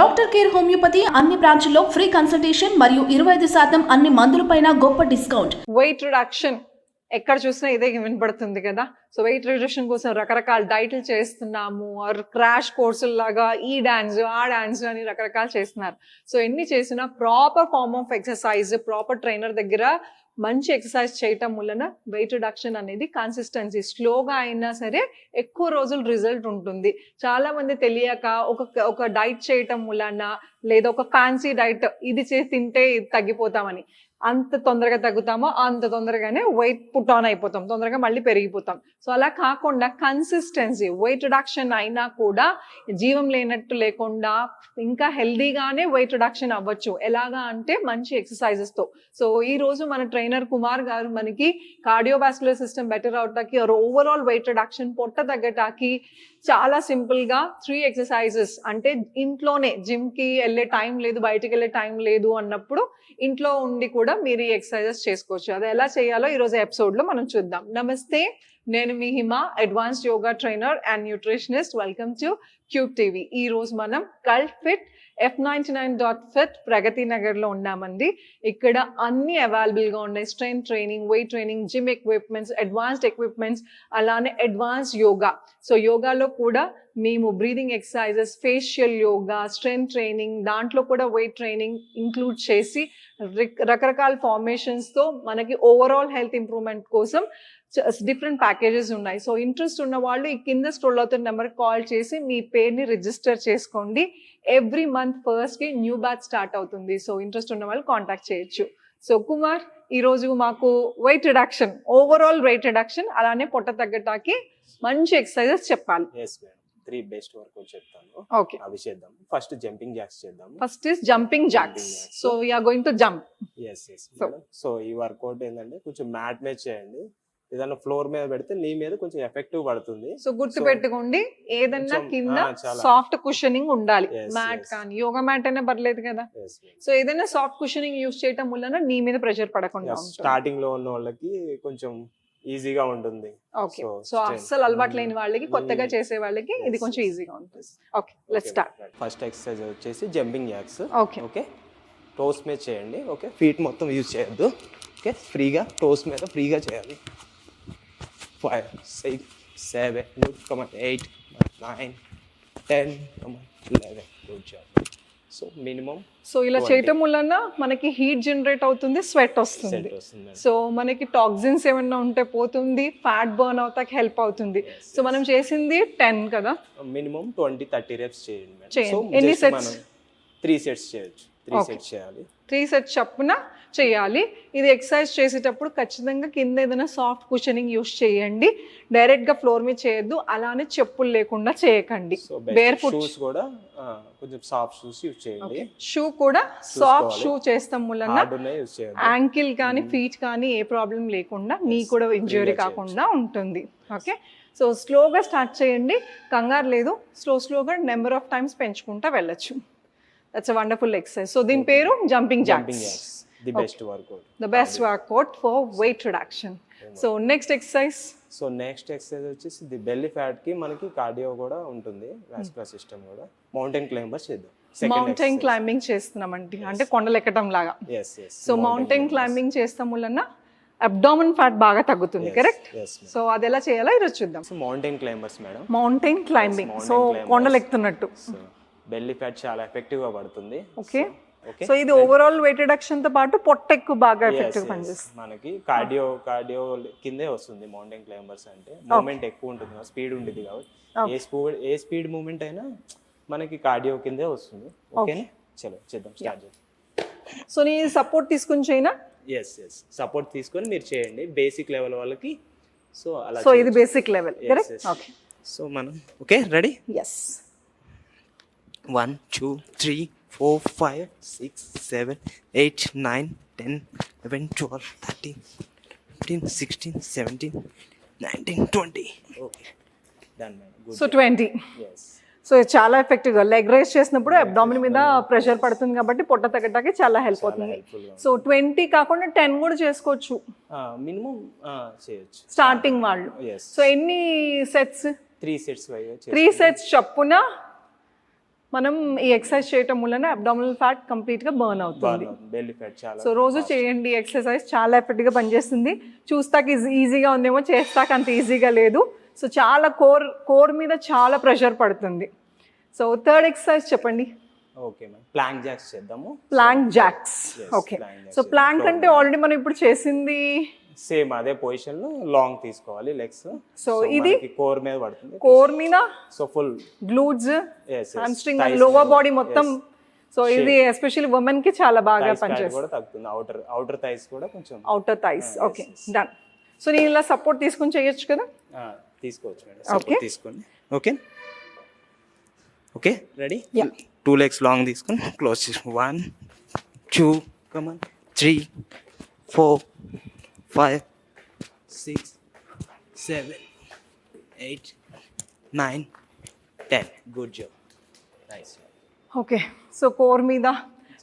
Doctor care homeopathy అన్ని బ్రాంచ్ల్లో free consultation మరియు ఇరవై ఐదు శాతం అన్ని మందులపైన గొప్ప డిస్కౌంట్. వెయిట్ రిడక్షన్ ఎక్కడ చూసినా ఇదే వినపడుతుంది కదా? సో వెయిట్ రిడక్షన్ కోసం రకరకాల డైట్లు చేస్తున్నాము. ఆర్ క్రాష్ కోర్సుల లాగా ఈ డాన్స్ ఆ డాన్స్ అని రకరకాలు చేస్తున్నారు. సో ఎన్ని చేసినా proper form of exercise proper trainer దగ్గర మంచి ఎక్సర్సైజ్ చేయటం వలన వెయిట్ రిడక్షన్ అనేది కన్సిస్టెన్సీ స్లోగా అయినా సరే ఎక్కువ రోజులు రిజల్ట్ ఉంటుంది. చాలా మంది తెలియక ఒక ఒక డైట్ చేయటం వలన లేదా ఒక ఫ్యాన్సీ డైట్ ఇది చేసి తింటే తగ్గిపోతామని. అంత తొందరగా తగ్గుతామో అంత తొందరగానే వెయిట్ పుట్ ఆన్ అయిపోతాం. తొందరగా మళ్ళీ పెరిగిపోతాం. సో అలా కాకుండా కన్సిస్టెన్సీ వెయిట్ రిడక్షన్ అయినా కూడా జీవం లేనట్టు లేకుండా ఇంకా హెల్దీగానే వెయిట్ రిడక్షన్ అవ్వచ్చు. ఎలాగా అంటే మంచి ఎక్సర్సైజెస్తో సో ఈ రోజు మన ట్రైనర్ కుమార్ గారు మనకి కార్డియోవాస్కులర్ సిస్టమ్ బెటర్ అవటానికి ఓవరాల్ వెయిట్ రిడక్షన్ పొట్ట తగ్గటానికి చాలా సింపుల్గా త్రీ ఎక్సర్సైజెస్ అంటే ఇంట్లోనే జిమ్కి వెళ్ళే టైం లేదు బయటికి వెళ్ళే టైం లేదు అన్నప్పుడు ఇంట్లో ఉండి కూడా మీరు ఈ ఎక్సర్సైజెస్ చేసుకోవచ్చు. అది ఎలా చేయాలో ఈ రోజు ఎపిసోడ్లో మనం చూద్దాం. నమస్తే నేను మీ Hima advanced yoga trainer and nutritionist welcome to Cube TV. ఈ రోజు మనం Cult Fit F ninety nine dot Fit Pragati నగర్లో ఉన్నామండి. ఇక్కడ అన్ని అవైలబుల్గా ఉన్నాయి. Strength training weight training gym equipments advanced equipments అలానే అడ్వాన్స్ యోగా. సో యోగాలో కూడా మేము breathing exercises facial yoga strength training దాంట్లో కూడా వెయిట్ ట్రైనింగ్ ఇంక్లూడ్ చేసి రిక్- రకరకాల ఫార్మేషన్స్తో మనకి ఓవరాల్ హెల్త్ ఇంప్రూవ్మెంట్ కోసం డిఫరెంట్ ప్యాకేజెస్ ఉన్నాయి. సో ఇంట్రెస్ట్ ఉన్న వాళ్ళు ఈ కింద స్క్రోల్ అవుతున్న నెంబర్ కాల్ చేసి మీ పే పేరుని రిజిస్టర్ చేసుకోండి. ఎవ్రీ మంత్ ఫస్ట్కి న్యూ బ్యాచ్ స్టార్ట్ అవుతుంది. సో ఇంట్రెస్ట్ ఉన్న వాళ్ళు కాంటాక్ట్ చేయొచ్చు. సో కుమార్ ఈ రోజు మాకు weight reduction overall weight reduction అలానే పొట్ట తగ్గటానికి మంచి ఎక్సర్సైజెస్ చెప్పాలి. త్రీ బెస్ట్ వర్క్ చెప్తాను. ఓకే అవి చేద్దాం. ఫస్ట్ జంపింగ్ జాక్స్ చేద్దాం. First is jumping jacks. So we're going to jump yes So- so ఈ వర్కౌట్ ఏంటంటే కొంచెం మ్యాట్ మీద చేయండి. ఏదైనా ఫ్లోర్ మీద పెడితే నీ మీద కొంచెం ఎఫెక్టివ్ పడుతుంది. సో గుర్తు పెట్టుకోండి ఏదన్నా కింద. సాఫ్ట్ కుషనింగ్ ఉండాలి. మ్యాట్. కానీ యోగా మ్యాట్ అయినా పర్లేదు కదా. సో ఏదైనా సాఫ్ట్ కుషనింగ్ యూస్ చేయటం వలన నీ మీద ప్రెషర్ పడకుండా స్టార్టింగ్లో ఉన్న వాళ్ళకి కొంచెం ఈజీగా ఉంటుంది. Okay so. అస్సలు అలవాటు లేని వాళ్ళకి కొత్తగా Mm. చేసే వాళ్ళకి ఇది కొంచెం. ఈజీగా ఉంటుంది. Okay let start first exercise వచ్చేసి jumping jacks okay okay toes మీద చేయండి. ఓకే ఫీట్ మొత్తం యూజ్ చేయొద్దు. ఓకే ఫ్రీగా టోస్ మీద ఫ్రీగా చేయాలి. Five six seven good come on eight nine ten come on eleven good job so minimum so ఇలా. చేయటం వలన మనకి హీట్ జనరేట్ అవుతుంది స్వెట్ వస్తుంది. సో మనకి టాక్సిన్స్ ఏమన్నా ఉంటే పోతుంది ఫ్యాట్ బర్న్ అవుతాకి హెల్ప్ అవుతుంది. సో మనం చేసింది టెన్ కదా? మినిమం ట్వంటీ థర్టీ రెప్స్ చేయండి. సో ఎన్ని? మనం త్రీ సెట్స్ చేయొచ్చు. త్రీ. సెట్స్ చేయాలి. త్రీ సెట్స్ చప్పున చేయాలి. ఇది ఎక్సర్సైజ్ చేసేటప్పుడు ఖచ్చితంగా కింద ఏదైనా సాఫ్ట్ కుషనింగ్ యూస్ చేయండి. డైరెక్ట్గా ఫ్లోర్ మీద చేయొద్దు. అలానే చెప్పులు లేకుండా చేయకండి. Foot. షూస్ కూడా కొంచెం సాఫ్ట్ షూస్ చేయండి. షూ కూడా సాఫ్ట్. షూ చేస్తాం వలన చేయండి. యాంకిల్ కానీ ఫీట్ కానీ ఏ ప్రాబ్లం లేకుండా నీ కూడా ఇంజురీ కాకుండా ఉంటుంది. ఓకే సో స్లోగా స్టార్ట్ చేయండి. కంగారు లేదు. స్లో స్లోగా నెంబర్ ఆఫ్ టైమ్స్ పెంచుకుంటా వెళ్ళొచ్చు. దట్స్ వండర్ఫుల్ ఎక్సర్సైజ్ సో దీని పేరు jumping jacks the best workout the best workout for weight reduction so next exercise so next exercise వచ్చేసి ది బెల్లీ ఫ్యాట్కి మనకి కార్డియో కూడా ఉంటుంది. వాస్కులర్ సిస్టమ్ కూడా. మౌంటైన్ క్లైంబర్స్ చేద్దాం. మౌంటైన్ క్లైంబింగ్ చేస్తున్నామండి. అంటే కొండలు ఎక్కడం లాగా. సో మౌంటైన్ క్లైంబింగ్ చేస్తాం వలన అబ్డామన్ ఫ్యాట్ బాగా తగ్గుతుంది కరెక్ట్ సో అది ఎలా చేయాలో ఈరోజు చూద్దాం. Mountain climbers madam mountain climbing mountain so. కొండలు ఎక్కుతున్నట్టు బెల్లీ ఫ్యాట్ చాలా ఎఫెక్టివ్గా పడుతుంది. ఓకే సో ఇది ఓవరాల్ వెయిట్ రిడక్షన్తో పాటు పొట్ట ఎక్కువ బాగా ఎఫెక్టివ్ పనిచేస్తుంది. మనకి కార్డియో కార్డియో కిందే వస్తుంది మౌంటైన్ క్లైంబర్స్ అంటే. మూమెంట్ ఎక్కువ ఉంటుంది స్పీడ్ ఉంటుంది కాబట్టి. ఏ స్పీడ్ ఏ స్పీడ్ మూమెంట్ అయినా మనకి కార్డియో కిందే వస్తుంది. ఓకేనా చలో చేద్దాం స్టార్ట్ చేద్దాం. సో నీ సపోర్ట్ తీసుకుని చైనా ఎస్ ఎస్ సపోర్ట్ తీసుకొని మీరు చేయండి. బేసిక్ లెవెల్ వాళ్ళకి. సో అలా సో ఇది బేసిక్ లెవెల్ సో మనం okay ready yes one two three four five six seven eight nine ten eleven twelve thirteen fifteen sixteen seventeen nineteen twenty. Okay done so twenty. Yes so ఇది చాలా ఎఫెక్టివ్గా leg raise చేసినప్పుడు abdomen మీద pressure పడుతుంది కాబట్టి పొట్ట తగ్గటానికి చాలా హెల్ప్ అవుతుంది. సో ట్వంటీ కాకుండా టెన్ కూడా చేసుకోవచ్చు. మినిమం చేయొచ్చు. స్టార్టింగ్ వాళ్ళు. ఎస్ సో ఎన్ని sets three sets three sets చప్పున మనం ఈ ఎక్సర్సైజ్ చేయటం వలన అబ్డామినల్ ఫ్యాట్ కంప్లీట్గా బర్న్ అవుతుంది. బెల్లి ఫ్యాట్ చాలా సో రోజు చేయండి. ఎక్సర్సైజ్ చాలా ఎఫెక్ట్గా పనిచేస్తుంది. చూస్తాక ఈజీ ఈజీగా ఉందేమో చేస్తాక అంత ఈజీగా లేదు. సో చాలా కోర్ కోర్ మీద చాలా ప్రెషర్ పడుతుంది. సో థర్డ్ ఎక్సర్సైజ్ చెప్పండి. ఓకే ప్లాంక్ జాక్స్ చేద్దాము. Plank jacks okay so. Plank అంటే ఆల్రెడీ మనం ఇప్పుడు చేసింది సేమ్ అదే పొజిషన్లో లాంగ్ తీసుకోవాలి లెగ్స్ So, ఇది? కోర్ మీద పడుతుంది. కోర్ మీద so full glutes thighs lower body మొత్తం. సో ఇది ఎస్పెషల్లీ ఉమెన్కి చాలా బాగా పనిచేస్తుంది. కూడా తగ్గుతుంది. అవుటర్ అవుటర్ థైస్ కూడా కొంచెం. Outer thighs Ah, okay done so నేను ఇలా సపోర్ట్ తీసుకుని చేయొచ్చు కదా? ఆ, తీసుకోవచ్చు మేడం. సపోర్ట్ తీసుకోండి okay okay ready. Two legs long తీసుకొని. క్లోజ్ చేసి one two come on three four five six seven eight nine ten good job nice okay so core మీద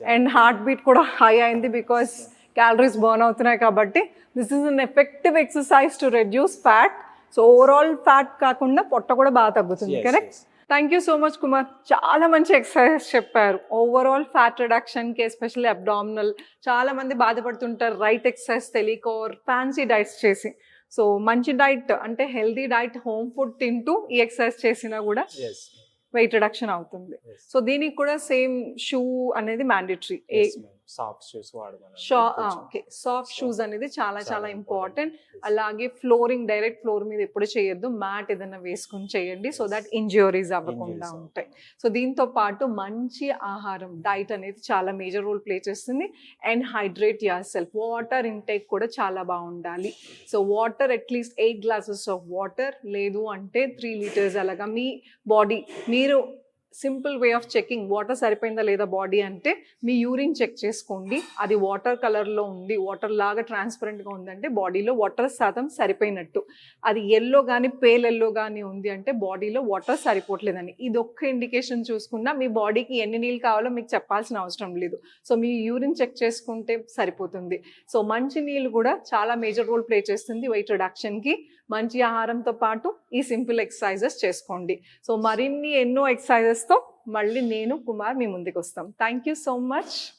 అండ్ హార్ట్ బీట్ కూడా హై అయింది because calories burn అవుతున్నాయి కాబట్టి this is an effective exercise to reduce fat so overall fat కాకుండా పొట్ట కూడా బాగా తగ్గుతుంది Yes, correct yes. Thank you so much Kumar చాలా మంచి ఎక్సర్సైజ్ చెప్పారు. ఓవరాల్ ఫ్యాట్ రిడక్షన్కి ఎస్పెషల్లీ అబ్డామినల్ చాలా మంది బాధపడుతుంటారు. రైట్ ఎక్సర్సైజ్ తెలియక ఫ్యాన్సీ డైట్స్ చేసి. సో మంచి డైట్ అంటే హెల్దీ డైట్ హోమ్ ఫుడ్ తింటూ ఈ ఎక్సర్సైజ్ చేసినా కూడా వెయిట్ రిడక్షన్ అవుతుంది. సో దీనికి కూడా సేమ్ షూ అనేది మ్యాండేటరీ సాఫ్ట్ షూస్ వాడమని సాఫ్ట్ షూస్ అనేది చాలా చాలా ఇంపార్టెంట్. అలాగే ఫ్లోరింగ్ డైరెక్ట్ ఫ్లోర్ మీద ఎప్పుడు చేయొద్దు. మ్యాట్ ఏదైనా వేసుకుని చేయండి. సో దట్ ఇంజ్యూరీస్ అవ్వకుండా ఉంటాయి. సో దీంతో పాటు మంచి ఆహారం డైట్ అనేది చాలా మేజర్ రోల్ ప్లే చేస్తుంది. And hydrate yourself water intake కూడా చాలా బాగుండాలి. So water at least eight glasses of water లేదు అంటే త్రీ లీటర్స్ అలాగా మీ బాడీ మీరు simple way of checking water సరిపోయిందా లేదా బాడీ అంటే మీ యూరిన్ చెక్ చేసుకోండి. అది వాటర్ కలర్లో ఉంది వాటర్ లాగా ట్రాన్స్పరెంట్గా ఉందంటే బాడీలో వాటర్ శాతం సరిపోయినట్టు. అది ఎల్లో కానీ పేల్ ఎల్లో కానీ ఉంది అంటే బాడీలో వాటర్ సరిపోవట్లేదని. ఇది ఒక్క ఇండికేషన్ చూసుకున్నా మీ బాడీకి ఎన్ని నీళ్ళు కావాలో మీకు చెప్పాల్సిన అవసరం లేదు. సో మీ యూరిన్ చెక్ చేసుకుంటే సరిపోతుంది. సో మంచి నీళ్ళు కూడా చాలా మేజర్ రోల్ ప్లే చేస్తుంది వెయిట్ రిడక్షన్కి మంచి ఆహారంతో పాటు ఈ సింపుల్ ఎక్సర్సైజెస్ చేసుకోండి. సో మరిన్ని ఎన్నో ఎక్సర్సైజెస్తో మళ్ళీ నేను కుమార్ మీ ముందుకు వస్తాం. Thank you so much.